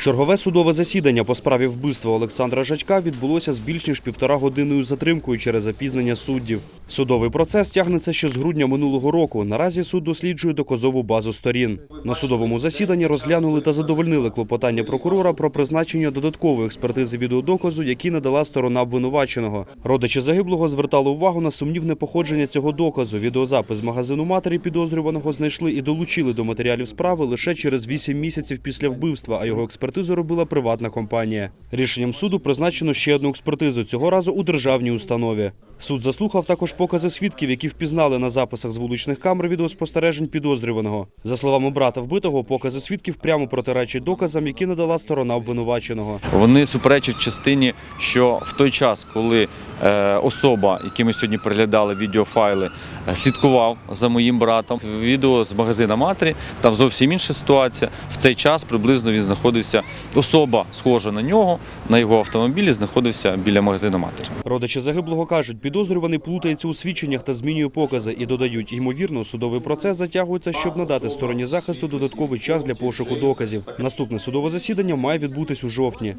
Чергове судове засідання по справі вбивства Олександра Жачка відбулося з більш ніж півтора годиною затримкою через запізнення суддів. Судовий процес тягнеться ще з грудня минулого року. Наразі суд досліджує доказову базу сторін. На судовому засіданні розглянули та задовольнили клопотання прокурора про призначення додаткової експертизи відеодоказу, які надала сторона обвинуваченого. Родичі загиблого звертали увагу на сумнівне походження цього доказу. Відеозапис магазину матері підозрюваного знайшли і долучили до матеріалів справи лише через 8 місяців після вбивства, а його експертизу робила приватна компанія. Рішенням суду призначено ще одну експертизу, цього разу у державній установі. Суд заслухав також покази свідків, які впізнали на записах з вуличних камер відеоспостережень підозрюваного. За словами брата вбитого, покази свідків прямо протиречать доказам, які надала сторона обвинуваченого. Вони суперечать частині, що в той час, коли е, особа, яким ми сьогодні переглядали відеофайли, е, слідкував за моїм братом, відео з магазина матері, там зовсім інша ситуація. В цей час приблизно він знаходився, особа схожа на нього, на його автомобілі, знаходився біля магазина матері. Родичі загиблого кажуть, підозрюваний плутається у свідченнях та змінює покази і додають, ймовірно, судовий процес затягується, щоб надати стороні захисту додатковий час для пошуку доказів. Наступне судове засідання має відбутись у жовтні.